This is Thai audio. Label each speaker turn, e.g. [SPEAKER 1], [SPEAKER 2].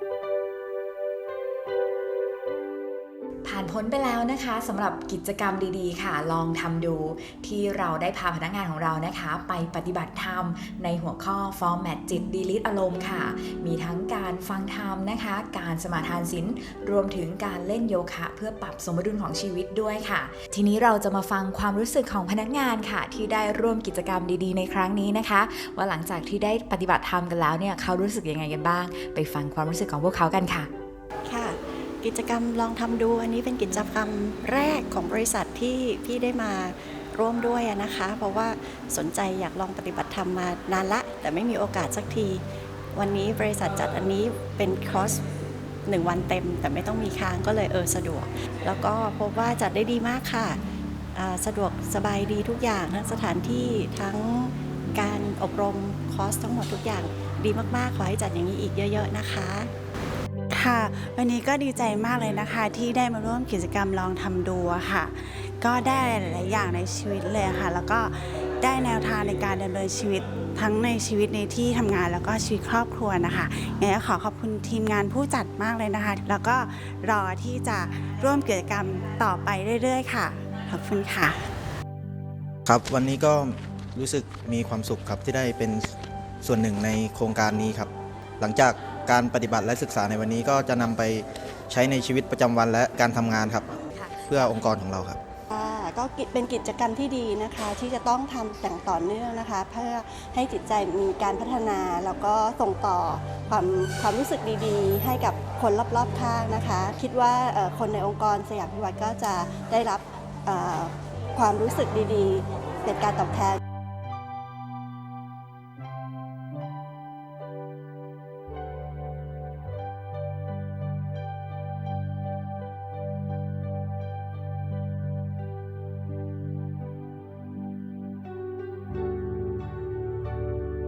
[SPEAKER 1] Thank you. ผ่านพ้นไปแล้วนะคะสำหรับกิจกรรมดีๆ ค่ะ ลองทำดูที่เราได้พาพนักงานของเรานะคะ ไปปฏิบัติธรรม ในหัวข้อ format จิต delete อารมณ์ค่ะ มีทั้งการฟังธรรมนะคะ การสมาทานศีลรวมถึงการเล่นโยคะ เพื่อปรับสมดุลของชีวิตด้วยค่ะ ทีนี้เราจะมาฟังความรู้สึกของพนักงานค่ะ ที่ได้ร่วมกิจกรรมดีๆ ในครั้งนี้นะคะ ว่าหลังจากที่ได้ปฏิบัติธรรมกันแล้วเนี่ยเขารู้สึกยังไงกันบ้าง ไปฟังความรู้สึกของพวกเขากันค่ะ
[SPEAKER 2] ค่ะ กิจกรรมลองทำดูอันนี้เป็นกิจกรรมแรกของบริษัทที่พี่ได้มาร่วมด้วยนะคะ เพราะว่าสนใจอยากลองปฏิบัติธรรมมานานละ แต่ไม่มีโอกาสสักที วันนี้บริษัทจัดอันนี้เป็นคอร์สหนึ่งวันเต็ม แต่ไม่ต้องมีค้างก็เลยเออสะดวก แล้วก็พบว่าจัดได้ดีมากค่ะสะดวกสบายดีทุกอย่างทั้งสถานที่ทั้งการอบรมคอร์สทั้งหมดทุกอย่างดีมากๆ ขอให้จัดอย่างนี้อีกเยอะ ๆ นะคะ
[SPEAKER 3] ค่ะ วันนี้ก็ดีใจมากเลยนะคะ ที่ได้มาร่วมกิจกรรมลองทำดูค่ะ ก็ได้หลายอย่างในชีวิตเลยค่ะ แล้วก็ได้แนวทางในการดำเนินชีวิตทั้งในชีวิตในที่ทำงานแล้วก็ชีวิตครอบครัวนะคะยังไงก็ขอขอบคุณทีมงานผู้จัดมากเลยนะคะ แล้วก็รอที่จะร่วมกิจกรรมต่อไปเรื่อยๆ ค่ะ ขอบคุณค่ะ
[SPEAKER 4] ครับวันนี้ก็รู้สึกมีความสุขครับที่ได้เป็นส่วนหนึ่งในโครงการนี้ครับ หลังจาก การปฏิบัติและศึกษาในวันนี้ก็จะนำไปใช้ในชีวิตประจำวันและการทำงานครับเพื่อองค์กรของเราครับ
[SPEAKER 2] ค่ะก็กิเป็นกิจกรรมที่ดีนะคะ ที่จะต้องทำอย่างต่อเนื่องนะคะ เพื่อให้จิตใจมีการพัฒนา แล้วก็ส่งต่อความความรู้สึกดีๆ ให้กับคนรอบๆข้างนะคะ คิดว่าเอ่อคนในองค์กรสยามพิวัตรก็จะได้รับเอ่อความรู้สึกดีๆ เป็นการตอบแทน